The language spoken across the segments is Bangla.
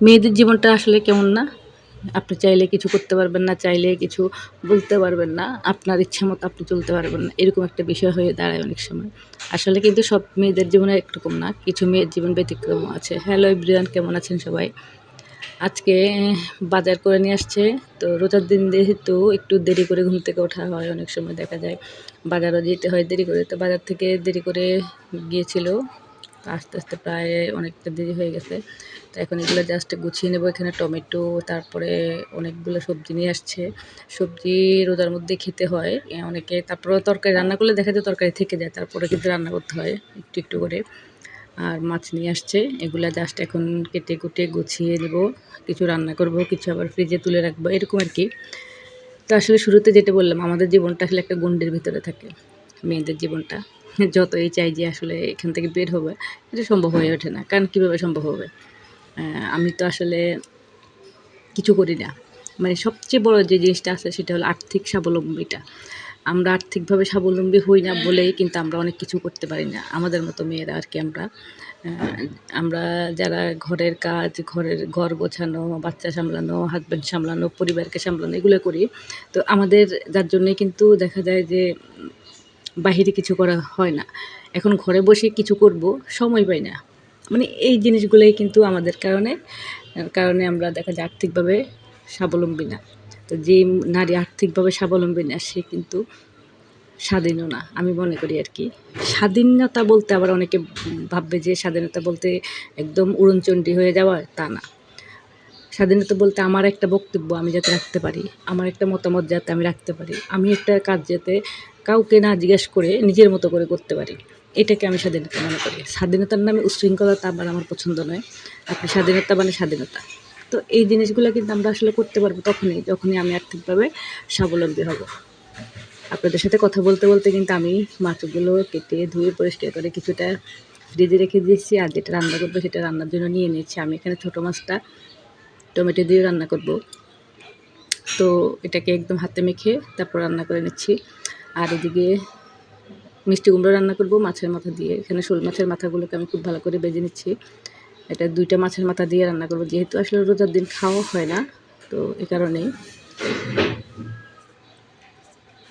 মেয়েদের জীবনটা আসলে কেমন না? আপনি চাইলে কিছু করতে পারবেন না, চাইলে কিছু বলতে পারবেন না। আপনার ইচ্ছা মতো আপনি চলতে পারবেন না। এরকম একটা বিষয় হয়ে দাঁড়ায় অনেক সময়। আসলে কিন্তু সব মেয়েদের জীবনে একরকম না। কিছু মেয়ের জীবন ব্যতিক্রম আছে। হ্যালো ইব্রিয়ান কেমন আছেন সবাই? আজকে বাজার করে নিয়ে আসছে। তো রোজার দিন যেহেতু একটু দেরি করে ঘুম থেকে ওঠা হয়, অনেক সময় দেখা যায় বাজারও যেতে হয় দেরি করে। তো বাজার থেকে দেরি করে গিয়েছিল আস্তে আস্তে প্রায় অনেকটা দেরি হয়ে গেছে। তো এখন এগুলো জাস্ট গুছিয়ে নেব এখানে টমেটো, তারপরে অনেকগুলো সবজি নিয়ে আসছে। সবজি রোজার মধ্যে খেতে হয়। অনেকে তারপরে তরকারি রান্না করলে দেখা যায় তরকারি থেকে যায়, তারপরে কিন্তু রান্না করতে হয় একটু একটু করে। আর মাছ নিয়ে আসছে, এগুলা জাস্ট এখন কেটে কুটে গুছিয়ে নেব। কিছু রান্না করব, কিছু আবার ফ্রিজে তুলে রাখব, এরকম আর কি। তো আসলে শুরুতে যেটা বললাম, আমাদের জীবনটা আসলে একটা গন্ডির ভিতরে থাকে, মেয়েদের জীবনটা। যতই চাই যে আসলে এখান থেকে বের হবে, এটা সম্ভব হয়ে ওঠে না। কারণ কীভাবে সম্ভব হবে? আমি তো আসলে কিছু করি না। মানে সবচেয়ে বড় যে জিনিসটা আছে সেটা হলো আর্থিক স্বাবলম্বীটা। আমরা আর্থিকভাবে স্বাবলম্বী হই না বলেই কিন্তু আমরা অনেক কিছু করতে পারি না। আমাদের মতো মেয়েরা আর কি আমরা। আমরা যারা ঘরের কাজ, ঘরের ঘর গোছানো, বাচ্চা সামলানো হাজব্যান্ড সামলানো, পরিবারকে সামলানো, এগুলো করি। তো আমাদের, যার জন্যে কিন্তু দেখা যায় যে বাহিরে কিছু করা হয় না। এখন ঘরে বসে কিছু করব, সময় পাই না। মানে এই জিনিসগুলোই কিন্তু আমাদের কারণে কারণে আমরা দেখা যায় আর্থিকভাবে স্বাবলম্বী না। তো যে নারী আর্থিকভাবে স্বাবলম্বী না, সে কিন্তু স্বাধীনও না, আমি মনে করি আর কি। স্বাধীনতা বলতে আবার অনেকে ভাববে যে স্বাধীনতা বলতে একদম উড়নচণ্ডী হয়ে যাওয়া, তা না। স্বাধীনতা বলতে আমার একটা বক্তব্য, আমি যাতে রাখতে পারি, আমার একটা মতামত যাতে আমি রাখতে পারি। আমি একটা কাজ যাতে কাউকে না জিজ্ঞেস করে নিজের মতো করে করতে পারি। এটাকে আমি স্বাধীনতা মনে করি। স্বাধীনতার নামে উশৃঙ্খলতা আবার আমার পছন্দ নয়। আপনি স্বাধীনতা মানে স্বাধীনতা। তো এই জিনিসগুলো কিন্তু আমরা আসলে করতে পারব তখনই, যখনই আমি আর্থিকভাবে স্বাবলম্বী হব। আপনাদের সাথে কথা বলতে বলতে কিন্তু আমি মাছগুলো কেটে ধুয়ে পরিষ্কার করে কিছুটা ফ্রিজে রেখে দিয়েছি আর যেটা রান্না করব সেটা রান্নার জন্য নিয়ে নিয়েছি। আমি এখানে ছোটো মাছটা টমেটো দিয়ে রান্না করব। তো এটাকে একদম হাতে মেখে তারপর রান্না করে নিচ্ছি। আর এদিকে মিষ্টি কুমড়ো রান্না করব, মাছের মাথা দিয়ে। এখানে শোল মাছের মাথাগুলোকে আমি খুব ভালো করে বেজে নিচ্ছি। এটা দুইটা মাছের মাথা দিয়ে রান্না করব। যেহেতু আসলে রোজার দিন খাওয়া হয় না, তো এ কারণেই।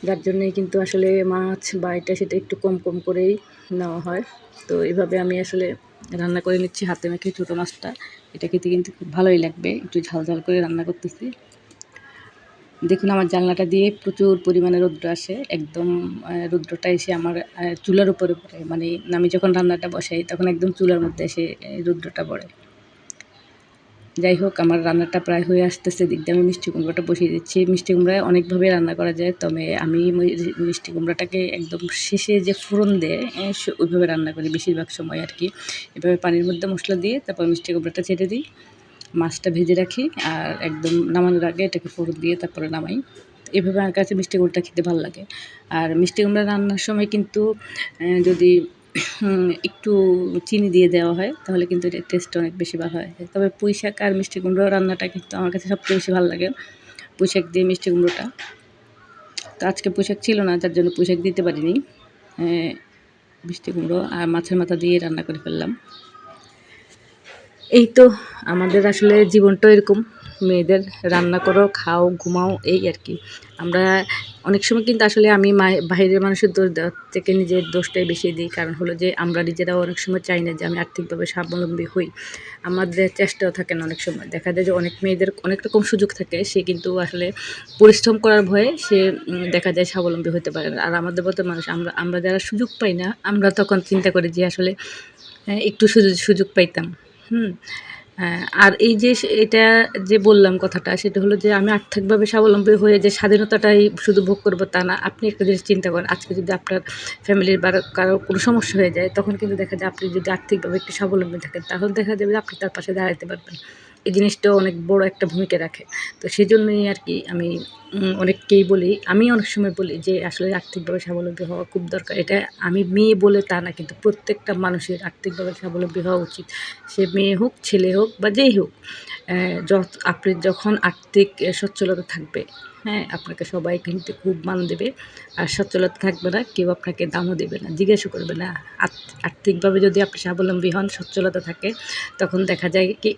যার জন্যই কিন্তু আসলে মাছ বা এটা সেটা একটু কম কম করেই নেওয়া হয়। তো এভাবে আমি আসলে রান্না করে নিচ্ছি হাতে মেখে ছোটো মাছটা। এটা খেতে কিন্তু খুব ভালোই লাগবে। একটু ঝাল ঝাল করে রান্না করতেছি। দেখুন, আমার জানলাটা দিয়ে প্রচুর পরিমাণে রৌদ্র আসে। একদম রৌদ্রটা এসে আমার চুলার উপরে পড়ে। মানে আমি যখন রান্নাটা বসাই, তখন একদম চুলার মধ্যে এসে রৌদ্রটা পড়ে। যাই হোক, আমার রান্নাটা প্রায় হয়ে আসতেছে। দিক দিয়ে আমি মিষ্টি কুমড়োটা বসিয়ে দিচ্ছি। মিষ্টি কুমড়ায় অনেকভাবে রান্না করা যায়, তবে আমি মিষ্টি কুমড়োটাকে একদম শেষে যে ফোড়ন দেয় ওইভাবে রান্না করি বেশিরভাগ সময় আর কি। এভাবে পানির মধ্যে মশলা দিয়ে তারপর মিষ্টি কুমড়োটা ছেড়ে দিই। মাছটা ভেজে রাখি আর একদম নামানোর আগে এটাকে ফোড়ন দিয়ে তারপরে নামাই। এভাবে আমার কাছে মিষ্টি কুমড়োটা খেতে ভালো লাগে। আর মিষ্টি কুমড়া রান্নার সময় কিন্তু যদি একটু চিনি দিয়ে দেওয়া হয়, তাহলে কিন্তু এটার টেস্ট অনেক বেশি ভালো হয়। তবে পুঁই শাক আর মিষ্টি কুমড়ো রান্নাটা কিন্তু আমার কাছে সবচেয়ে বেশি ভালো লাগে, পুঁই শাক দিয়ে মিষ্টি কুমড়োটা। তো আজকে পুঁই শাক ছিল না যার জন্য পুঁই শাক দিতে পারিনি। মিষ্টি কুমড়ো আর মাছের মাথা দিয়ে রান্না করে ফেললাম। এই তো আমাদের আসলে জীবনটা এরকম। মেয়েদের রান্না করো খাও ঘুমাও এই আর কি। আমরা অনেক সময় কিন্তু আসলে আমি বাইরের মানুষের দোষ দেওয়ার থেকে নিজের দোষটাই বেশি দিই। কারণ হলো যে আমরা নিজেরাও অনেক সময় চাই না যে আমি আর্থিকভাবে স্বাবলম্বী হই। আমাদের চেষ্টাও থাকে না অনেক সময়। দেখা যায় যে অনেক মেয়েদের অনেক রকম সুযোগ থাকে সে কিন্তু আসলে পরিশ্রম করার ভয়ে সে দেখা যায় স্বাবলম্বী হতে পারে না। আর আমাদের মতো মানুষ আমরা আমরা যারা সুযোগ পাই না আমরা তখন চিন্তা করি যে আসলে আহ, একটু সুযোগ সুযোগ পাইতাম। হুম। আহ, আর এই যে এটা যে বললাম কথাটা সেটা হলো যে আমি আর্থিকভাবে স্বাবলম্বী হয়ে যে স্বাধীনতাটাই শুধু ভোগ করব তা না আপনি একটা জিনিস চিন্তা করেন আজকে যদি আপনার ফ্যামিলির বা কারও কোনো সমস্যা হয়ে যায় তখন কিন্তু দেখা যায় আপনি যদি আর্থিকভাবে একটু স্বাবলম্বী থাকেন তাহলে দেখা যাবে আপনি তার পাশে দাঁড়াতে পারবেন। এই জিনিসটা অনেক বড় একটা ভূমিকা রাখে। তো সেই জন্যই আর কি আমি অনেককেই বলি, আমি অনেক সময় বলি যে আসলে আর্থিকভাবে স্বাবলম্বী হওয়া খুব দরকার। এটা আমি মেয়ে বলে তা না, কিন্তু প্রত্যেকটা মানুষের আর্থিকভাবে স্বাবলম্বী হওয়া উচিত। সে মেয়ে হোক, ছেলে হোক বা যেই হোক যত, আপনি যখন আর্থিক সচ্ছলতা থাকবে হ্যাঁ আপনাকে সবাই কিন্তু খুব মান দেবে। আর সচ্ছলতা থাকবে না, কেউ আপনাকে দামও দেবে না, জিজ্ঞাসা করবে না। আর্থ- আর্থিকভাবে যদি আপনি স্বাবলম্বী হন, সচ্ছলতা থাকে, তখন দেখা যায় কি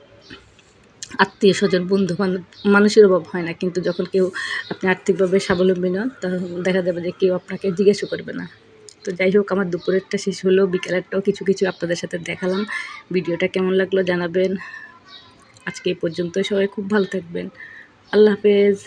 আত্মীয় স্বজন, বন্ধু বান্ধব মানুষের অভাব হয় না। কিন্তু যখন কেউ আপনি আর্থিকভাবে স্বাবলম্বী নন তখন দেখা যাবে যে কেউ আপনাকে জিজ্ঞাসা করবে না। তো যাই হোক, আমার দুপুরেরটা শেষ হলো, বিকেলেরটাও কিছু কিছু আপনাদের সাথে দেখালাম। ভিডিওটা কেমন লাগল জানাবেন। আজকে এই পর্যন্ত সবাই খুব ভালো থাকবেন। আল্লাহ হাফেজ।